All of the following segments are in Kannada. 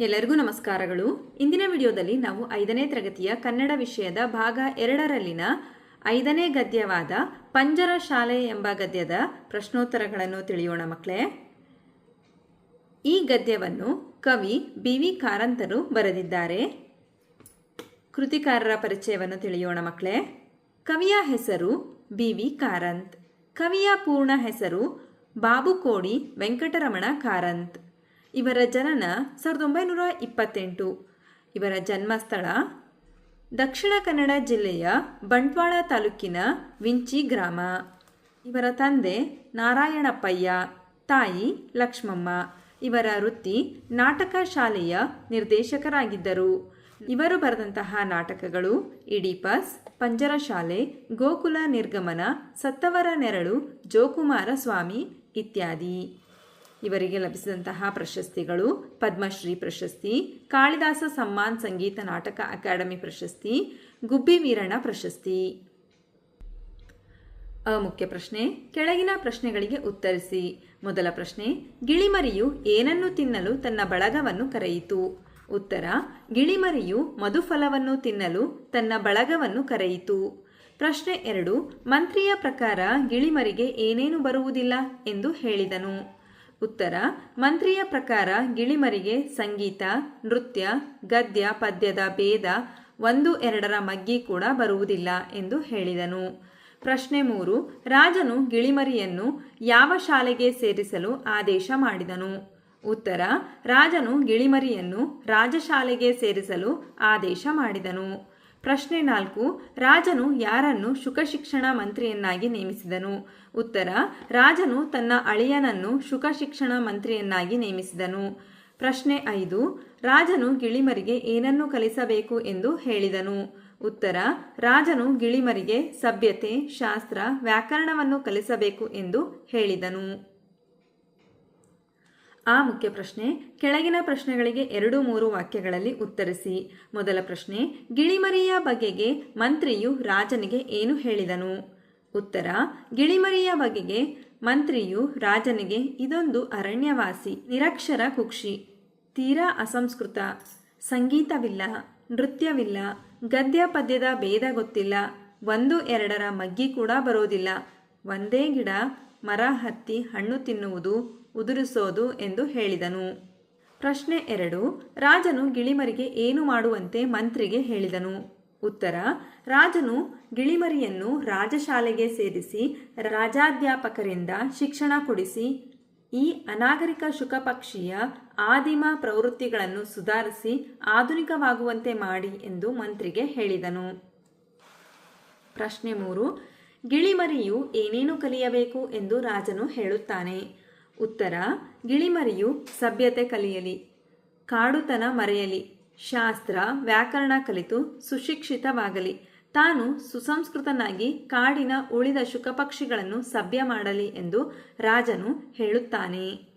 ಎಲ್ಲರಿಗೂ ನಮಸ್ಕಾರಗಳು. ಇಂದಿನ ವಿಡಿಯೋದಲ್ಲಿ ನಾವು ಐದನೇ ತರಗತಿಯ ಕನ್ನಡ ವಿಷಯದ ಭಾಗ ಎರಡರಲ್ಲಿನ ಐದನೇ ಗದ್ಯವಾದ ಪಂಜರ ಶಾಲೆ ಎಂಬ ಗದ್ಯದ ಪ್ರಶ್ನೋತ್ತರಗಳನ್ನು ತಿಳಿಯೋಣ ಮಕ್ಕಳೇ. ಈ ಗದ್ಯವನ್ನು ಕವಿ ಬಿ ವಿ ಕಾರಂತರು ಬರೆದಿದ್ದಾರೆ. ಕೃತಿಕಾರರ ಪರಿಚಯವನ್ನು ತಿಳಿಯೋಣ ಮಕ್ಕಳೇ. ಕವಿಯ ಹೆಸರು ಬಿ ವಿ ಕಾರಂತ್. ಕವಿಯ ಪೂರ್ಣ ಹೆಸರು ಬಾಬುಕೋಡಿ ವೆಂಕಟರಮಣ ಕಾರಂತ್. ಇವರ ಜನನ ಸಾವಿರದ ಒಂಬೈನೂರ ಇಪ್ಪತ್ತೆಂಟು. ಇವರ ಜನ್ಮಸ್ಥಳ ದಕ್ಷಿಣ ಕನ್ನಡ ಜಿಲ್ಲೆಯ ಬಂಟ್ವಾಳ ತಾಲೂಕಿನ ವಿಂಚಿ ಗ್ರಾಮ. ಇವರ ತಂದೆ ನಾರಾಯಣಪ್ಪಯ್ಯ, ತಾಯಿ ಲಕ್ಷ್ಮಮ್ಮ. ಇವರ ವೃತ್ತಿ ನಾಟಕ ಶಾಲೆಯ ನಿರ್ದೇಶಕರಾಗಿದ್ದರು. ಇವರು ಬರೆದಂತಹ ನಾಟಕಗಳು ಇಡಿಪಸ್, ಪಂಜರಶಾಲೆ, ಗೋಕುಲ ನಿರ್ಗಮನ, ಸತ್ತವರ ನೆರಳು, ಜೋಕುಮಾರ ಸ್ವಾಮಿ ಇತ್ಯಾದಿ. ಇವರಿಗೆ ಲಭಿಸಿದಂತಹ ಪ್ರಶಸ್ತಿಗಳು ಪದ್ಮಶ್ರೀ ಪ್ರಶಸ್ತಿ, ಕಾಳಿದಾಸ ಸಮ್ಮಾನ್ ಸಂಗೀತ ನಾಟಕ ಅಕಾಡೆಮಿ ಪ್ರಶಸ್ತಿ, ಗುಬ್ಬಿ ವೀರಣ್ಣ ಪ್ರಶಸ್ತಿ. ಅಮುಖ್ಯ ಪ್ರಶ್ನೆ, ಕೆಳಗಿನ ಪ್ರಶ್ನೆಗಳಿಗೆ ಉತ್ತರಿಸಿ. ಮೊದಲ ಪ್ರಶ್ನೆ, ಗಿಳಿಮರಿಯು ಏನನ್ನು ತಿನ್ನಲು ತನ್ನ ಬಳಗವನ್ನು ಕರೆಯಿತು? ಉತ್ತರ, ಗಿಳಿಮರಿಯು ಮಧುಫಲವನ್ನು ತಿನ್ನಲು ತನ್ನ ಬಳಗವನ್ನು ಕರೆಯಿತು. ಪ್ರಶ್ನೆ ಎರಡು, ಮಂತ್ರಿಯ ಪ್ರಕಾರ ಗಿಳಿಮರಿಗೆ ಏನೇನು ಬರುವುದಿಲ್ಲ ಎಂದು ಹೇಳಿದನು. ಉತ್ತರ, ಮಂತ್ರಿಯ ಪ್ರಕಾರ ಗಿಳಿಮರಿಗೆ ಸಂಗೀತ, ನೃತ್ಯ, ಗದ್ಯ, ಪದ್ಯದ ಭೇದ ಒಂದು ಎರಡರ ಮಗ್ಗಿ ಕೂಡ ಬರುವುದಿಲ್ಲ ಎಂದು ಹೇಳಿದನು. ಪ್ರಶ್ನೆ ಮೂರು, ರಾಜನು ಗಿಳಿಮರಿಯನ್ನು ಯಾವ ಶಾಲೆಗೆ ಸೇರಿಸಲು ಆದೇಶ ಮಾಡಿದನು. ಉತ್ತರ, ರಾಜನು ಗಿಳಿಮರಿಯನ್ನು ರಾಜಶಾಲೆಗೆ ಸೇರಿಸಲು ಆದೇಶ ಮಾಡಿದನು. ಪ್ರಶ್ನೆ ನಾಲ್ಕು, ರಾಜನು ಯಾರನ್ನು ಶುಕಶಿಕ್ಷಣ ಮಂತ್ರಿಯನ್ನಾಗಿ ನೇಮಿಸಿದನು? ಉತ್ತರ, ರಾಜನು ತನ್ನ ಅಳಿಯನನ್ನು ಶುಕಶಿಕ್ಷಣ ಮಂತ್ರಿಯನ್ನಾಗಿ ನೇಮಿಸಿದನು. ಪ್ರಶ್ನೆ ಐದು, ರಾಜನು ಗಿಳಿಮರಿಗೆ ಏನನ್ನು ಕಲಿಸಬೇಕು ಎಂದು ಹೇಳಿದನು? ಉತ್ತರ, ರಾಜನು ಗಿಳಿಮರಿಗೆ ಸಭ್ಯತೆ, ಶಾಸ್ತ್ರ, ವ್ಯಾಕರಣವನ್ನು ಕಲಿಸಬೇಕು ಎಂದು ಹೇಳಿದನು. ಆ ಮುಖ್ಯ ಪ್ರಶ್ನೆ, ಕೆಳಗಿನ ಪ್ರಶ್ನೆಗಳಿಗೆ ಎರಡು ಮೂರು ವಾಕ್ಯಗಳಲ್ಲಿ ಉತ್ತರಿಸಿ. ಮೊದಲ ಪ್ರಶ್ನೆ, ಗಿಳಿಮರಿಯ ಬಗೆಗೆ ಮಂತ್ರಿಯು ರಾಜನಿಗೆ ಏನು ಹೇಳಿದನು? ಉತ್ತರ, ಗಿಳಿಮರಿಯ ಬಗೆಗೆ ಮಂತ್ರಿಯು ರಾಜನಿಗೆ ಇದೊಂದು ಅರಣ್ಯವಾಸಿ, ನಿರಕ್ಷರ ಕುಕ್ಷಿ. ತೀರಾ ಅಸಂಸ್ಕೃತ. ಸಂಗೀತವಿಲ್ಲ, ನೃತ್ಯವಿಲ್ಲ, ಗದ್ಯ ಪದ್ಯದ ಭೇದ ಗೊತ್ತಿಲ್ಲ, ಒಂದು ಎರಡರ ಮಗ್ಗಿ ಕೂಡ ಬರೋದಿಲ್ಲ. ಒಂದೇ ಗಿಡ, ಮರ ಹತ್ತಿ ಹಣ್ಣು ತಿನ್ನುವುದು ಉದುರಿಸೋದು ಎಂದು ಹೇಳಿದನು. ಪ್ರಶ್ನೆ ಎರಡು, ರಾಜನು ಗಿಳಿಮರಿಗೆ ಏನು ಮಾಡುವಂತೆ ಮಂತ್ರಿಗೆ ಹೇಳಿದನು. ಉತ್ತರ, ರಾಜನು ಗಿಳಿಮರಿಯನ್ನು ರಾಜಶಾಲೆಗೆ ಸೇರಿಸಿ ರಾಜಾಧ್ಯಾಪಕರಿಂದ ಶಿಕ್ಷಣ ಕೊಡಿಸಿ, ಈ ಅನಾಗರಿಕ ಶುಕಪಕ್ಷಿಯ ಆದಿಮ ಪ್ರವೃತ್ತಿಗಳನ್ನು ಸುಧಾರಿಸಿ ಆಧುನಿಕವಾಗುವಂತೆ ಮಾಡಿ ಎಂದು ಮಂತ್ರಿಗೆ ಹೇಳಿದನು. ಪ್ರಶ್ನೆ ಮೂರು, ಗಿಳಿಮರಿಯು ಏನೇನು ಕಲಿಯಬೇಕು ಎಂದು ರಾಜನು ಹೇಳುತ್ತಾನೆ. ಉತ್ತರ, ಗಿಳಿಮರಿಯು ಸಭ್ಯತೆ ಕಲಿಯಲಿ, ಕಾಡುತನ ಮರೆಯಲಿ, ಶಾಸ್ತ್ರ, ವ್ಯಾಕರಣ ಕಲಿತು ಸುಶಿಕ್ಷಿತವಾಗಲಿ, ತಾನು ಸುಸಂಸ್ಕೃತನಾಗಿ ಕಾಡಿನ ಉಳಿದ ಶುಕಪಕ್ಷಿಗಳನ್ನು ಸಭ್ಯ ಮಾಡಲಿ ಎಂದು ರಾಜನು ಹೇಳುತ್ತಾನೆ.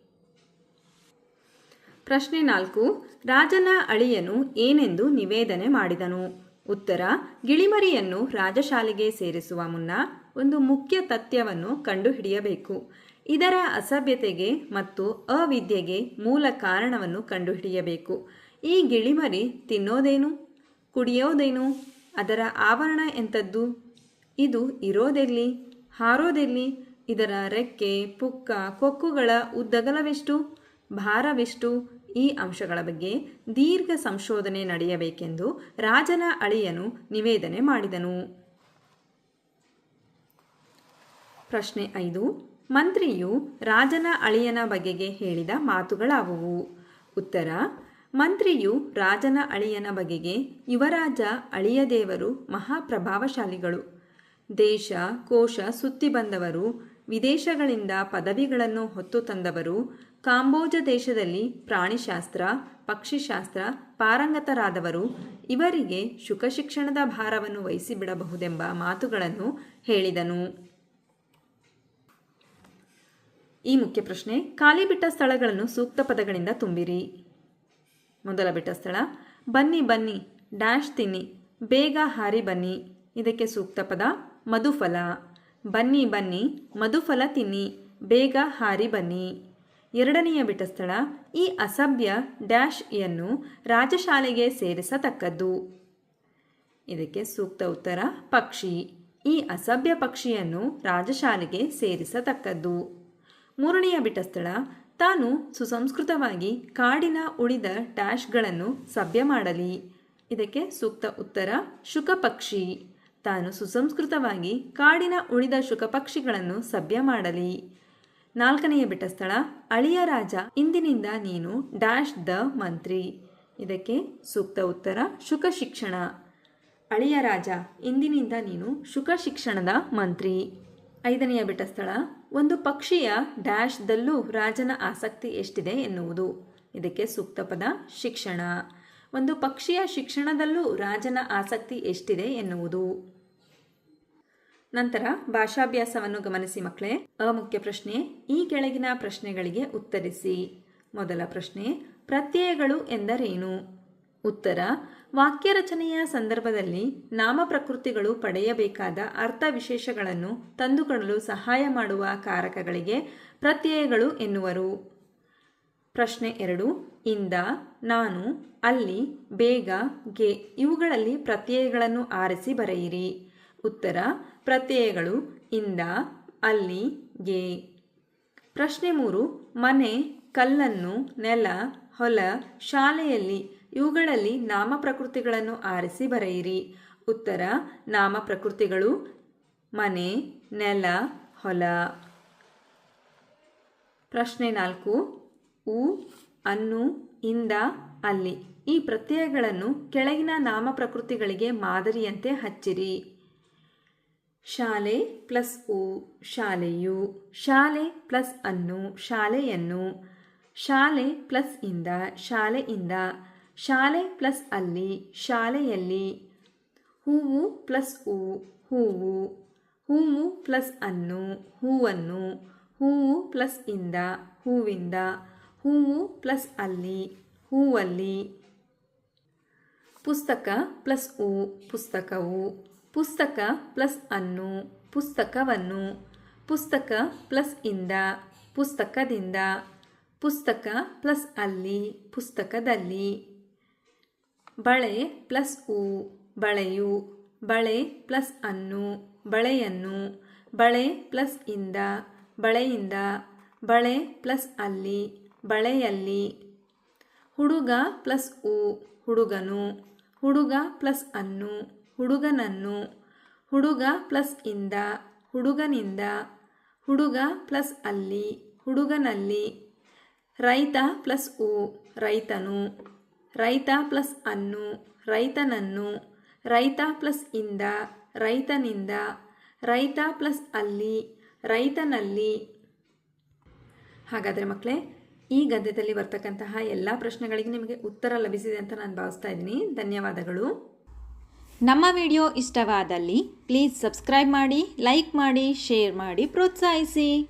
ಪ್ರಶ್ನೆ ನಾಲ್ಕು, ರಾಜನ ಅಳಿಯನು ಏನೆಂದು ನಿವೇದನೆ ಮಾಡಿದನು? ಉತ್ತರ, ಗಿಳಿಮರಿಯನ್ನು ರಾಜಶಾಲೆಗೆ ಸೇರಿಸುವ ಮುನ್ನ ಒಂದು ಮುಖ್ಯ ತಥ್ಯವನ್ನು ಕಂಡುಹಿಡಿಯಬೇಕು. ಇದರ ಅಸಭ್ಯತೆಗೆ ಮತ್ತು ಅವಿದ್ಯೆಗೆ ಮೂಲ ಕಾರಣವನ್ನು ಕಂಡುಹಿಡಿಯಬೇಕು. ಈ ಗಿಳಿಮರಿ ತಿನ್ನೋದೇನು? ಕುಡಿಯೋದೇನು? ಅದರ ಆವರಣ ಎಂಥದ್ದು? ಇದು ಇರೋದೆಲ್ಲಿ? ಹಾರೋದೆಲ್ಲಿ? ಇದರ ರೆಕ್ಕೆ, ಪುಕ್ಕ, ಕೊಕ್ಕುಗಳ ಉದ್ದಗಲವೆಷ್ಟು? ಭಾರವೆಷ್ಟು? ಈ ಅಂಶಗಳ ಬಗ್ಗೆ ದೀರ್ಘ ಸಂಶೋಧನೆ ನಡೆಯಬೇಕೆಂದು ರಾಜನ ಅಳಿಯನು ನಿವೇದನೆ ಮಾಡಿದನು. ಪ್ರಶ್ನೆ ಐದು. ಮಂತ್ರಿಯು ರಾಜನ ಅಳಿಯನ ಬಗೆಗೆ ಹೇಳಿದ ಮಾತುಗಳಾವುವು. ಉತ್ತರ, ಮಂತ್ರಿಯು ರಾಜನ ಅಳಿಯನ ಬಗೆಗೆ ಯುವರಾಜ ಅಳಿಯದೇವರು ಮಹಾಪ್ರಭಾವಶಾಲಿಗಳು. ದೇಶ, ಕೋಶ ಸುತ್ತಿ ಬಂದವರು, ವಿದೇಶಗಳಿಂದ ಪದವಿಗಳನ್ನು ಹೊತ್ತು ತಂದವರು, ಕಾಂಬೋಜ ದೇಶದಲ್ಲಿ ಪ್ರಾಣಿಶಾಸ್ತ್ರ, ಪಕ್ಷಿಶಾಸ್ತ್ರ ಪಾರಂಗತರಾದವರು, ಇವರಿಗೆ ಶುಕಶಿಕ್ಷಣದ ಭಾರವನ್ನು ವಹಿಸಿಬಿಡಬಹುದೆಂಬ ಮಾತುಗಳನ್ನು ಹೇಳಿದನು. ಈ ಮುಖ್ಯ ಪ್ರಶ್ನೆ, ಖಾಲಿ ಬಿಟ್ಟ ಸ್ಥಳಗಳನ್ನು ಸೂಕ್ತ ಪದಗಳಿಂದ ತುಂಬಿರಿ. ಮೊದಲ ಬಿಟ್ಟ ಸ್ಥಳ, ಬನ್ನಿ ಬನ್ನಿ, ಡ್ಯಾಶ್ ತಿನ್ನಿ, ಬೇಗ ಹಾರಿ ಬನ್ನಿ. ಇದಕ್ಕೆ ಸೂಕ್ತ ಪದ, ಮಧುಫಲ. ಬನ್ನಿ ಬನ್ನಿ, ಮಧುಫಲ ತಿನ್ನಿ, ಬೇಗ ಹಾರಿ ಬನ್ನಿ. ಎರಡನೆಯ ಬಿಟ್ಟ ಸ್ಥಳ, ಈ ಅಸಭ್ಯ ಡ್ಯಾಶ್ ಯನ್ನು ರಾಜಶಾಲೆಗೆ ಸೇರಿಸತಕ್ಕದ್ದು. ಇದಕ್ಕೆ ಸೂಕ್ತ ಉತ್ತರ, ಪಕ್ಷಿ. ಈ ಅಸಭ್ಯ ಪಕ್ಷಿಯನ್ನು ರಾಜಶಾಲೆಗೆ ಸೇರಿಸತಕ್ಕದ್ದು. ಮೂರನೆಯ ಬಿಟಸ್ಥಳ ತಾನು ಸುಸಂಸ್ಕೃತವಾಗಿ ಕಾಡಿನ ಉಳಿದ ಟ್ಯಾಶ್ಗಳನ್ನು ಸಭ್ಯ ಮಾಡಲಿ. ಇದಕ್ಕೆ ಸೂಕ್ತ ಉತ್ತರ, ಶುಕಪಕ್ಷಿ. ತಾನು ಸುಸಂಸ್ಕೃತವಾಗಿ ಕಾಡಿನ ಉಳಿದ ಶುಕಪಕ್ಷಿಗಳನ್ನು ಸಭ್ಯ ಮಾಡಲಿ. ನಾಲ್ಕನೆಯ ಬಿಟಸ್ಥಳ ಅಳಿಯ ರಾಜ. ಇಂದಿನಿಂದ ನೀನು ಡ್ಯಾಶ್ ದ ಮಂತ್ರಿ. ಇದಕ್ಕೆ ಸೂಕ್ತ ಉತ್ತರ, ಶುಕ ಶಿಕ್ಷಣ. ಅಳಿಯ ರಾಜ, ಇಂದಿನಿಂದ ನೀನು ಶುಕ ಶಿಕ್ಷಣದ ಮಂತ್ರಿ. ಐದನೆಯ ಬಿಟಸ್ಥಳ ಒಂದು ಪಕ್ಷಿಯ ಡ್ಯಾಶ್ದಲ್ಲೂ ರಾಜನ ಆಸಕ್ತಿ ಎಷ್ಟಿದೆ ಎನ್ನುವುದು. ಇದಕ್ಕೆ ಸೂಕ್ತ ಪದ ಶಿಕ್ಷಣ. ಒಂದು ಪಕ್ಷಿಯ ಶಿಕ್ಷಣದಲ್ಲೂ ರಾಜನ ಆಸಕ್ತಿ ಎಷ್ಟಿದೆ ಎನ್ನುವುದು. ನಂತರ ಭಾಷಾಭ್ಯಾಸವನ್ನು ಗಮನಿಸಿ ಮಕ್ಕಳೇ. ಅಮುಖ್ಯ ಪ್ರಶ್ನೆ, ಈ ಕೆಳಗಿನ ಪ್ರಶ್ನೆಗಳಿಗೆ ಉತ್ತರಿಸಿ. ಮೊದಲ ಪ್ರಶ್ನೆ, ಪ್ರತ್ಯಯಗಳು ಎಂದರೇನು? ಉತ್ತರ ವಾಕ್ಯ ರಚನೆಯ ಸಂದರ್ಭದಲ್ಲಿ ನಾಮಪ್ರಕೃತಿಗಳು ಪಡೆಯಬೇಕಾದ ಅರ್ಥ ವಿಶೇಷಗಳನ್ನು ತಂದುಕೊಡಲು ಸಹಾಯ ಮಾಡುವ ಕಾರಕಗಳಿಗೆ ಪ್ರತ್ಯಯಗಳು ಎನ್ನುವರು. ಪ್ರಶ್ನೆ ಎರಡು, ಇಂದ, ನಾನು, ಅಲ್ಲಿ, ಬೇಗ, ಗೆ ಇವುಗಳಲ್ಲಿ ಪ್ರತ್ಯಯಗಳನ್ನು ಆರಿಸಿ ಬರೆಯಿರಿ. ಉತ್ತರ, ಪ್ರತ್ಯಯಗಳು ಇಂದ, ಅಲ್ಲಿ, ಗೆ. ಪ್ರಶ್ನೆ ಮೂರು, ಮನೆ, ಕಲ್ಲನ್ನು, ನೆಲ, ಹೊಲ, ಶಾಲೆಯಲ್ಲಿ ಇವುಗಳಲ್ಲಿ ನಾಮ ಪ್ರಕೃತಿಗಳನ್ನು ಆರಿಸಿ ಬರೆಯಿರಿ. ಉತ್ತರ ನಾಮ ಪ್ರಕೃತಿಗಳು ಮನೆ, ನೆಲ, ಹೊಲ. ಪ್ರಶ್ನೆ ನಾಲ್ಕು, ಉ, ಅನ್ನು, ಇಂದ, ಅಲ್ಲಿ. ಈ ಪ್ರತ್ಯಯಗಳನ್ನು ಕೆಳಗಿನ ನಾಮ ಪ್ರಕೃತಿಗಳಿಗೆ ಮಾದರಿಯಂತೆ ಹಚ್ಚಿರಿ. ಶಾಲೆ ಪ್ಲಸ್ ಉ, ಶಾಲೆಯು. ಶಾಲೆ ಪ್ಲಸ್ ಅನ್ನು, ಶಾಲೆಯನ್ನು. ಶಾಲೆ ಪ್ಲಸ್ ಇಂದ ಶಾಲೆಯಿಂದ ಶಾಲೆ ಪ್ಲಸ್ ಅಲ್ಲಿ, ಶಾಲೆಯಲ್ಲಿ. ಹೂವು ಪ್ಲಸ್ ಉ ಹೂವು. ಹೂವು ಪ್ಲಸ್ ಅನ್ನು, ಹೂವನ್ನು. ಹೂವು ಪ್ಲಸ್ ಇಂದ, ಹೂವಿಂದ. ಹೂವು ಪ್ಲಸ್ ಅಲ್ಲಿ, ಹೂವಲ್ಲಿ. ಪುಸ್ತಕ ಪ್ಲಸ್ ಉ ಪುಸ್ತಕವು. ಪುಸ್ತಕ ಪ್ಲಸ್ ಅನ್ನು, ಪುಸ್ತಕವನ್ನು. ಪುಸ್ತಕ ಪ್ಲಸ್ ಇಂದ, ಪುಸ್ತಕದಿಂದ. ಪುಸ್ತಕ ಪ್ಲಸ್ ಅಲ್ಲಿ, ಪುಸ್ತಕದಲ್ಲಿ. ಬಳೆ ಪ್ಲಸ್ ಉ, ಬಳೆಯು, ಬಳೆ ಪ್ಲಸ್ ಅನ್ನು, ಬಳೆಯನ್ನು, ಬಳೆ ಪ್ಲಸ್ ಇಂದ, ಬಳೆಯಿಂದ, ಬಳೆ ಪ್ಲಸ್ ಅಲ್ಲಿ, ಬಳೆಯಲ್ಲಿ. ಹುಡುಗ ಪ್ಲಸ್ ಉ, ಹುಡುಗನು. ಹುಡುಗ ಪ್ಲಸ್ ಅನ್ನು, ಹುಡುಗನನ್ನು. ಹುಡುಗ ಪ್ಲಸ್ ಇಂದ, ಹುಡುಗನಿಂದ. ಹುಡುಗ ಪ್ಲಸ್ ಅಲ್ಲಿ, ಹುಡುಗನಲ್ಲಿ. ರೈತ ಪ್ಲಸ್ ಉ, ರೈತನು. ರೈತ ಪ್ಲಸ್ ಅನ್ನು, ರೈತನನ್ನು, ರೈತ ಪ್ಲಸ್ ಇಂದ, ರೈತನಿಂದ, ರೈತ ಪ್ಲಸ್ ಅಲ್ಲಿ, ರೈತನಲ್ಲಿ. ಹಾಗಾದರೆ ಮಕ್ಕಳೇ ಈ ಗದ್ಯದಲ್ಲಿ ಬರ್ತಕ್ಕಂತಹ ಎಲ್ಲ ಪ್ರಶ್ನೆಗಳಿಗೆ ನಿಮಗೆ ಉತ್ತರ ಲಭಿಸಿದೆ ಅಂತ ನಾನು ಭಾವಿಸ್ತಾ ಇದ್ದೀನಿ. ಧನ್ಯವಾದಗಳು. ನಮ್ಮ ವಿಡಿಯೋ ಇಷ್ಟವಾದಲ್ಲಿ ಪ್ಲೀಸ್ ಸಬ್ಸ್ಕ್ರೈಬ್ ಮಾಡಿ, ಲೈಕ್ ಮಾಡಿ, ಶೇರ್ ಮಾಡಿ, ಪ್ರೋತ್ಸಾಹಿಸಿ.